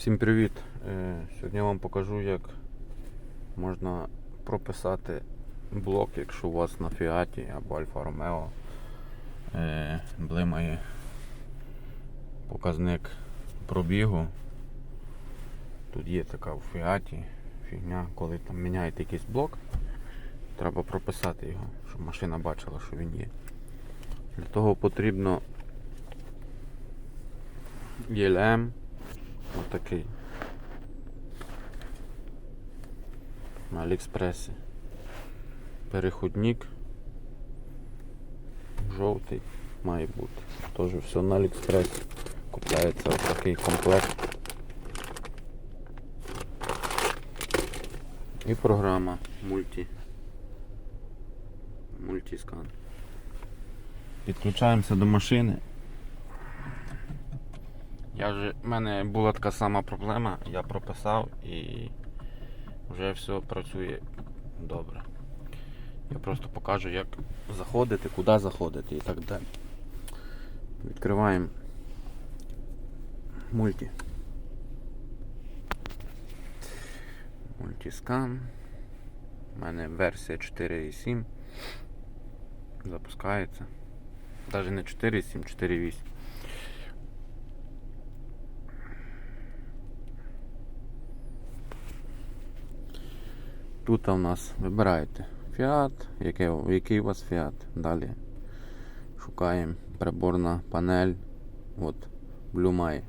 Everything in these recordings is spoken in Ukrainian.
Всім привіт! Е, Сьогодні я вам покажу, як можна прописати блок, якщо у вас на Фіаті або Альфа Ромео е, блимає показник пробігу. Тут є така в Фіаті фігня, коли там міняєте якийсь блок, треба прописати його, щоб машина бачила, що він є. Для того потрібно ЄЛМ Отакий. На Аліекспресі. Переходник. Жовтий має бути. Теж все на Аліекспресі. Купляється ось такий комплект. І програма мульті. Мультіскан. Підключаємося до машини. Я вже, в мене була така сама проблема, я прописав і вже все працює добре. Я просто покажу, як заходити, куди заходити і так далі. Відкриваємо мульті. Мультіскан. У мене версія 4.7. Запускається. Навіть не 4.7, 4.8. Тут у нас вибираєте Fiat, який, який у вас Fiat. Далі шукаємо приборна панель. От, Blue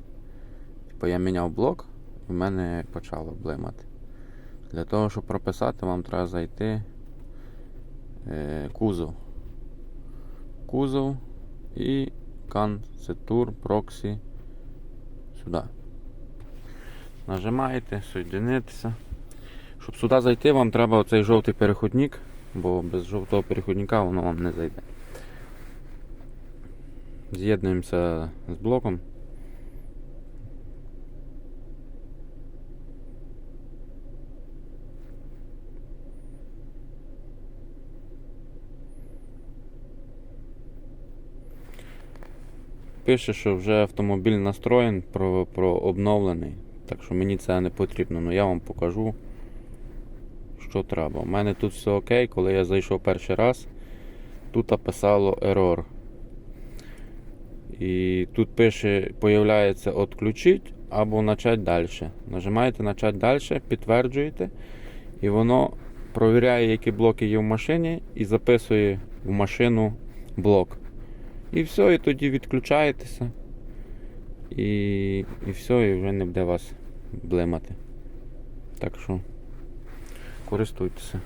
Типу я міняв блок і в мене почало блимати. Для того, щоб прописати, вам треба зайти е, кузов. Кузов і Cancetour Proxy сюди. Нажимаєте, соєдинитися. Щоб сюди зайти, вам треба оцей жовтий переходник, бо без жовтого переходника воно вам не зайде. З'єднуємося з блоком. Пише, що вже автомобіль настроєн, про, про обновлений, так що мені це не потрібно, але я вам покажу що треба. У мене тут все окей, коли я зайшов перший раз, тут писало error. І тут пише, появляється отключить або начать далі. Нажимаєте начать далі, підтверджуєте, і воно провіряє, які блоки є в машині, і записує в машину блок. І все, і тоді відключаєтеся. І, і все, і вже не буде вас блимати. Так що користуйтеся.